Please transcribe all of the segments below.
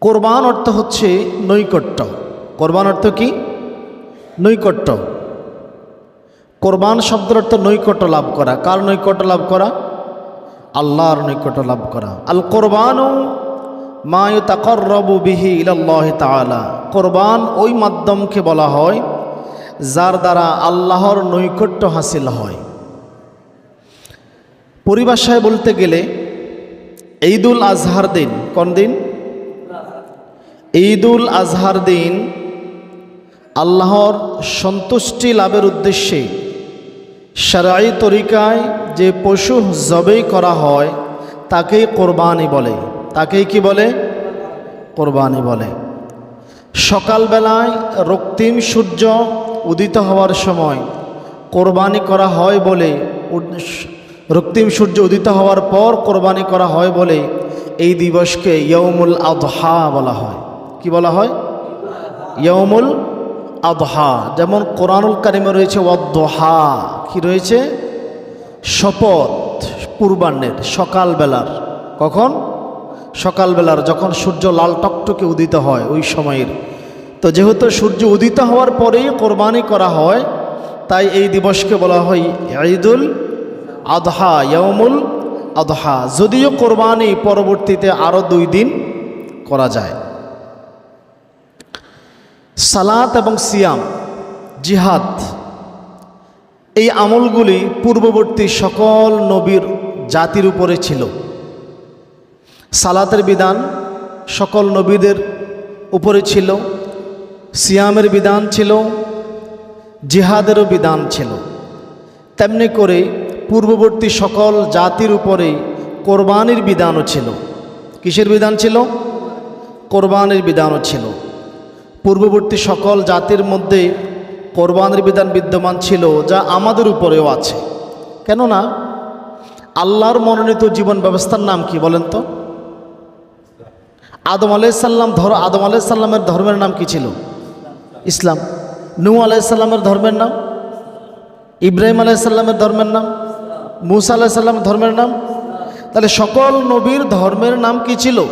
কোরবান অর্থ হচ্ছে নৈকট্য। কোরবান অর্থ কি? নৈকট্য। কোরবান শব্দের অর্থ নৈকট্য লাভ করা। কার নৈকট্য লাভ করা? আল্লাহর নৈকট্য লাভ করা। আল কোরবানও মায়ু তাকর রবু বিহি ইলাল্লাহ তালা কোরবান ওই মাধ্যমকে বলা হয় যার দ্বারা আল্লাহর নৈকট্য হাসিল হয়। পরিভাষায় বলতে গেলে ঈদুল আজহার দিন কোন দিন? ঈদুল আজহার দিন আল্লাহর সন্তুষ্টি লাভের উদ্দেশ্যে সারাই তরিকায় যে পশু জবেই করা হয়, তাকেই কোরবানি বলে। তাকেই কি বলে? কোরবানি বলে। সকালবেলায় রক্তিম সূর্য উদিত হওয়ার সময় কোরবানি করা হয় বলে রক্তিম সূর্য উদিত হওয়ার পর কোরবানি করা হয় বলে এই দিবসকে ইয়ৌমুল আদহা বলা হয়। কি বলা হয়? ইয়ৌমুল আদহা। যেমন কোরআনুল কারিমে রয়েছে অদহা কি রয়েছে? শপথ, পূর্বাহ্নের, সকালবেলার। কখন? সকালবেলার, যখন সূর্য লাল টকটকে উদিত হয় ওই সময়ের। তো যেহেতু সূর্য উদিত হওয়ার পরেই কোরবানি করা হয়, তাই এই দিবসকে বলা হয় ঈদুল আদহা ইয়মুল আদহা। যদিও কোরবানি পরবর্তীতে আরও দুই দিন করা যায়। সালাত এবং সিয়াম, জিহাদ, এই আমলগুলি পূর্ববর্তী সকল নবীর জাতির উপরে ছিল। সালাতের বিধান সকল নবীদের উপরে ছিল, সিয়ামের বিধান ছিল, জিহাদেরও বিধান ছিল। তেমনি করে পূর্ববর্তী সকল জাতির উপরে কোরবানির বিধানও ছিল। কিসের বিধান ছিল? কোরবানির বিধানও ছিল। পূর্ববর্তী সকল জাতির মধ্যে কোরবানির বিধান বিদ্যমান ছিল, যা আমাদের উপরেও আছে। কেননা, আল্লাহর মনোনীত জীবন ব্যবস্থার নাম কি বলেন তো? আদম আলাইসাল্লাম ধর, আদম আলাইসাল্লামের ধর্মের নাম কি ছিল? ইসলাম। নু আলাইসাল্লামের ধর্মের নাম? ইব্রাহিম আলাইসাল্লামের ধর্মের নাম? মুসা আলাইসাল্লামের ধর্মের নাম? তাহলে সকল নবীর ধর্মের নাম কি ছিল?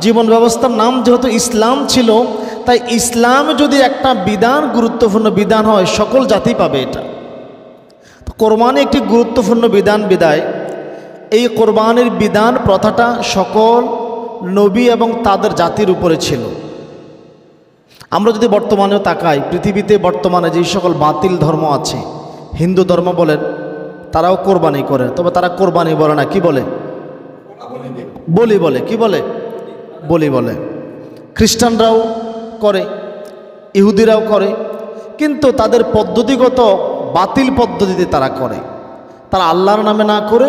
জীবন ব্যবস্থার নাম যেহেতু ইসলাম ছিল তাই ইসলাম যদি একটা বিধান গুরুত্বপূর্ণ বিধান হয়, সকল জাতি পাবে এটা। কোরবানি একটি গুরুত্বপূর্ণ বিধান বিদায়। এই কোরবানির বিধান প্রথাটা সকল নবী এবং তাদের জাতির উপরে ছিল। আমরা যদি বর্তমানেও তাকাই, পৃথিবীতে বর্তমানে যে সকল বাতিল ধর্ম আছে, হিন্দু ধর্ম বলেন, তারাও কোরবানি করে। তবে তারা কোরবানি বলে না, কি বলে? বলি বলে। কি বলে? বলি বলে। খ্রিস্টানরাও করে, ইহুদিরাও করে, কিন্তু তাদের পদ্ধতিগত বাতিল পদ্ধতিতে তারা করে। তারা আল্লাহর নামে না করে,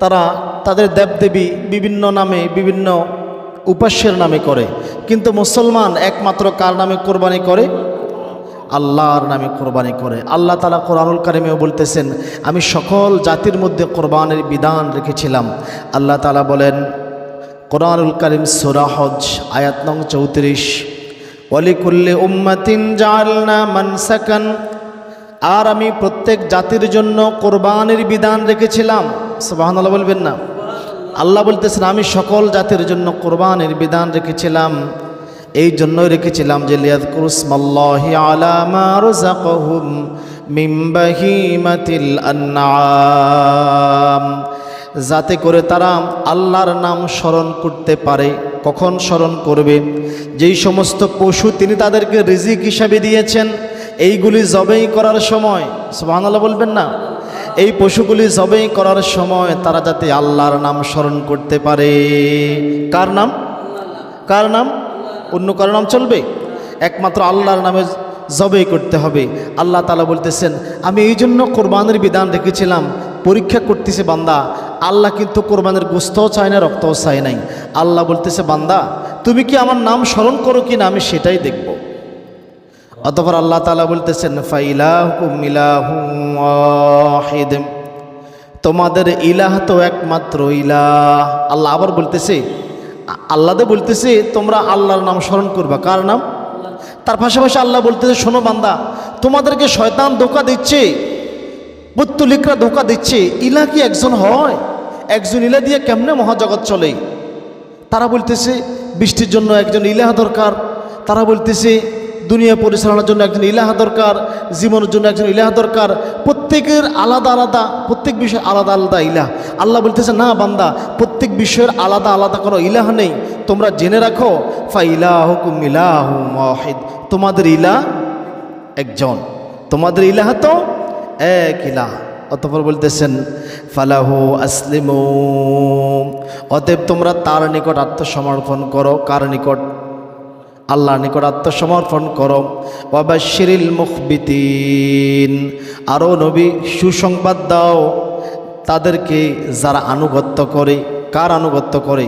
তারা তাদের দেবদেবী বিভিন্ন নামে, বিভিন্ন উপাস্যের নামে করে। কিন্তু মুসলমান একমাত্র কার নামে কোরবানি করে? আল্লাহর নামে কোরবানি করে। আল্লাহ তালা কোরআনুল কারিমেও বলতেছেন, আমি সকল জাতির মধ্যে কোরবানের বিধান রেখেছিলাম। আল্লাহ তালা বলেন, কোরআনুল করিম সুরাহজ আয়াত নং চৌত্রিশ। অলিকুল্লে উম্মাতিন জালনা মানসাকান। আর আমি প্রত্যেক জাতির জন্য কোরবানির বিধান রেখেছিলাম। সুবাহান্লাহ বলবেন না। আল্লাহ বলতেছেন, আমি সকল জাতির জন্য কোরবানির বিধান রেখেছিলাম। এই জন্যই রেখেছিলাম যে লিয়াদ কুরুসমাল্লাহি আলামা বাহিমাতিল যাতে করে তারা আল্লাহর নাম স্মরণ করতে পারে। কখন স্মরণ করবে? যেই সমস্ত পশু তিনি তাদেরকে রিজিক হিসাবে দিয়েছেন, এইগুলি জবেই করার সময়, সুবহানাল্লাহ বলবেন না? এই পশুগুলি জবেই করার সময় তারা যাতে আল্লাহর নাম স্মরণ করতে পারে। কার নাম? কার নাম? অন্য কারও নাম চলবে? একমাত্র আল্লাহর নামে জবেই করতে হবে। আল্লাহ তালা বলতেছেন, আমি এই জন্য কোরবানের বিধান রেখেছিলাম, পরীক্ষা করতেছে বান্দা আল্লাহ কিন্তু কোরবানের গোস্তও চায় না, রক্তও চায় নাই। আল্লাহ বলতেছে, বান্দা, তুমি কি আমার নাম স্মরণ করো কি না আমি সেটাই দেখব। অতপর আল্লাহ তালা বলতেছেন তোমাদের ইলাহ তো একমাত্র ইলাহ। আল্লাহ আবার বলতেছে আল্লাদে বলতেছে, তোমরা আল্লাহর নাম স্মরণ করবা। কার নাম? তার পাশাপাশি আল্লাহ বলতেছে, শোনো বান্দা, তোমাদেরকে শয়তান ধোকা দিচ্ছে বুত্তুলিকরা ধোকা দিচ্ছে ইলা কি একজন হয়? একজন ইলা দিয়ে কেমনে মহাজগৎ চলে? তারা বলতেছে, বৃষ্টির জন্য একজন ইলাহা দরকার। তারা বলতেছে, দুনিয়া পরিচালনার জন্য একজন ইলাহা দরকার, জীবনের জন্য একজন ইলাহা দরকার। প্রত্যেকের আলাদা আলাদা, প্রত্যেক বিষয় আলাদা আলাদা ইলাহ। আল্লাহ বলতেছে, না বান্দা, প্রত্যেক বিষয়ের আলাদা আলাদা কোনো ইলাহ নেই। তোমরা জেনে রাখো ফা ইলাহ ইলাহ তোমাদের ইলাহ একজন, তোমাদের ইলাহ তো এক ইলাহ। অতপর বলতেছেন, ফালাহু আসলিম। অতএব তোমরা তার নিকট আত্মসমর্পণ করো। কার নিকট? আল্লাহ নিকট আত্মসমর্পণ করো। বাবা শিরিল মুখবিতিন। আরও নবী, সুসংবাদ দাও তাদেরকে যারা আনুগত্য করে। কার আনুগত্য করে?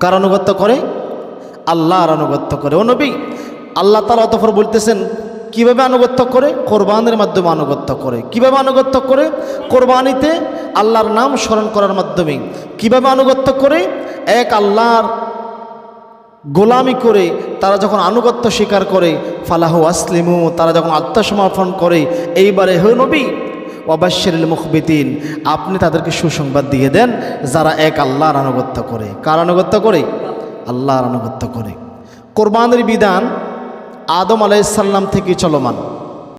কার আনুগত্য করে? আল্লাহর আনুগত্য করে। ও নবী, আল্লাহ তালা অতফর বলতেছেন কীভাবে আনুগত্য করে? কোরবানের মাধ্যমে আনুগত্য করে। কীভাবে আনুগত্য করে? কোরবানিতে আল্লাহর নাম স্মরণ করার মাধ্যমে। কীভাবে আনুগত্য করে? এক আল্লাহর গোলামি করে তারা যখন আনুগত্য স্বীকার করে, ফালাহু আসলিমু, তারা যখন আত্মসমর্পণ করে, এইবারে হে নবী ওবাশ্বরুল মুখবিতিন, আপনি তাদেরকে সুসংবাদ দিয়ে দেন যারা এক আল্লাহর আনুগত্য করে। কার আনুগত্য করে? আল্লাহর আনুগত্য করে। কোরবানের বিধান আদম আলাইসাল্লাম থেকে চলমান।